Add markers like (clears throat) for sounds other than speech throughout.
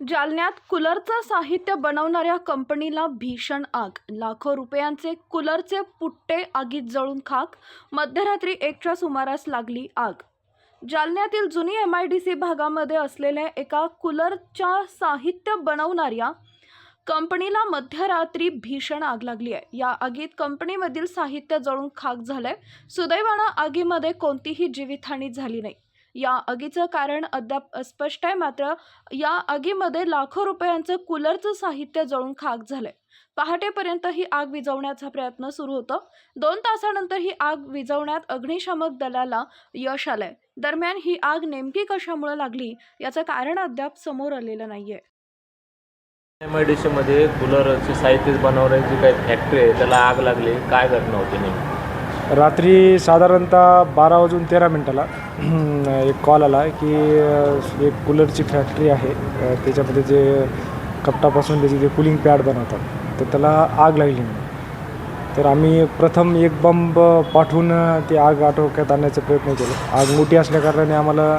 जालन्यात कूलरचं साहित्य बनवणाऱ्या कंपनीला भीषण आग. लाखो रुपयांचे कूलरचे पुट्टे आगीत जळून खाक. मध्यरात्री एकच्या सुमारास लागली आग. जालन्यातील जुनी एम आय डी सी भागामध्ये असलेल्या एका कूलरच्या साहित्य बनवणाऱ्या कंपनीला मध्यरात्री भीषण आग लागली आहे. या आगीत कंपनीमधील साहित्य जळून खाक झालंय. सुदैवानं आगीमध्ये कोणतीही जीवितहानी झाली नाही. या आगीचं कारण अद्याप अस्पष्ट आहे. मात्र या आगीमध्ये लाखो रुपयांचं कूलरचं साहित्य जळून खाक झालंय. पहाटेपर्यंत ही आग विझवण्याचा प्रयत्न सुरू होतं. दोन तासानंतर ही आग विझवण्यात अग्निशामक दलाला यश आलंय. दरम्यान ही आग नेमकी कशामुळे लागली याचं कारण अद्याप समोर आलेलं नाहीये. एम आय डी सीमध्ये कूलरचे साहित्य बनवण्याची काही फॅक्टरी आहे त्याला आग लागली. काय घटना होती नेमकी? रात्री साधारणतः बारा वाजून तेरा मिनटाला एक कॉल आला की एक कूलरची फॅक्टरी आहे. त्याच्यामध्ये जे कपटापासून त्याचे जे कुलिंग पॅड बनवतात तर त्याला आग लागली. नाही तर आम्ही प्रथम एक बंब पाठवून ती आग आटोक्यात आणण्याचा प्रयत्न केला. आग मोठी असल्याकारणाने आम्हाला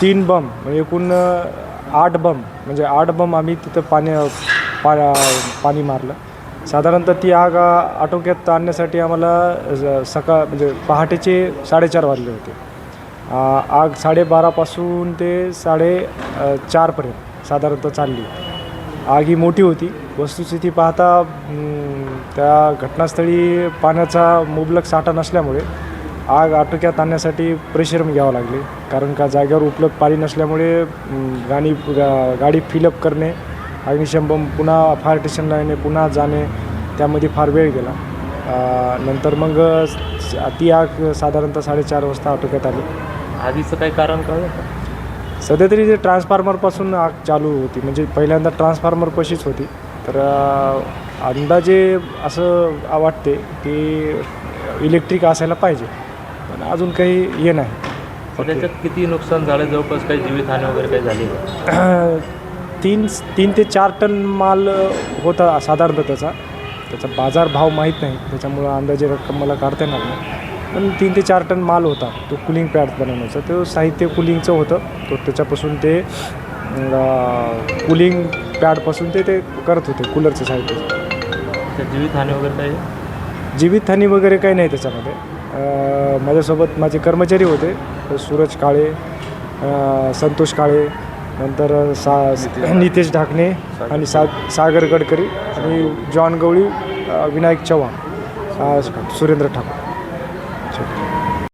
तीन बम म्हणजे एकूण आठ बम म्हणजे आठ बम आम्ही तिथं पाणी पा पाणी मारलं. साधारणतः ती आग आटोक्यात आणण्यासाठी आम्हाला ज- सकाळ म्हणजे पहाटेचे साडेचार वाजले होते. आग साडेबारापासून ते साडे चारपर्यंत साधारणतः चालली. आग ही मोठी होती. वस्तुस्थिती पाहता त्या घटनास्थळी पाण्याचा मुबलक साठा नसल्यामुळे आग आटोक्यात आणण्यासाठी परिश्रम घ्यावं लागले. कारण का जागेवर उपलब्ध पाणी नसल्यामुळे गाणी गा गाडी फिलअप करणे अग्निशमन पुन्हा फायर स्टेशनला येणे पुन्हा जाणे त्यामध्ये फार वेळ गेला. नंतर मग ती आग साधारणतः साडेचार वाजता आटोक्यात आली. आगीचं काही कारण कळलं का? सध्या तरी ते ट्रान्सफॉर्मरपासून आग चालू होती म्हणजे पहिल्यांदा ट्रान्सफॉर्मर पशीच होती. तर अंदाजे असं वाटते की इलेक्ट्रिक असायला पाहिजे. पण अजून काही हे नाही. त्याच्यात किती नुकसान झालं? जवळपास काही जीवितहानी वगैरे काही झाली (clears throat) तीन तीन ते चार टन माल होता साधारणतः त्याचा. त्याचा बाजारभाव माहीत नाही. त्याच्यामुळं अंदाजे रक्कम मला काढता येणार नाही. पण तीन ते चार टन माल होता. तो कुलिंग पॅड बनवण्याचा. तो साहित्य कुलिंगचं होतं. तो त्याच्यापासून ते कुलिंग पॅडपासून ते ते करत होते. कूलरचं साहित्य. जीवितहानी वगैरे काही? जीवितहानी वगैरे काही नाही त्याच्यामध्ये. माझ्यासोबत माझे कर्मचारी होते. सूरज काळे संतोष काळे नंतर सा नितेश ढाकणे. आणि सा सागर गडकरी आणि जॉन गवळी विनायक चव्हाण सुरेंद्र ठाकूर.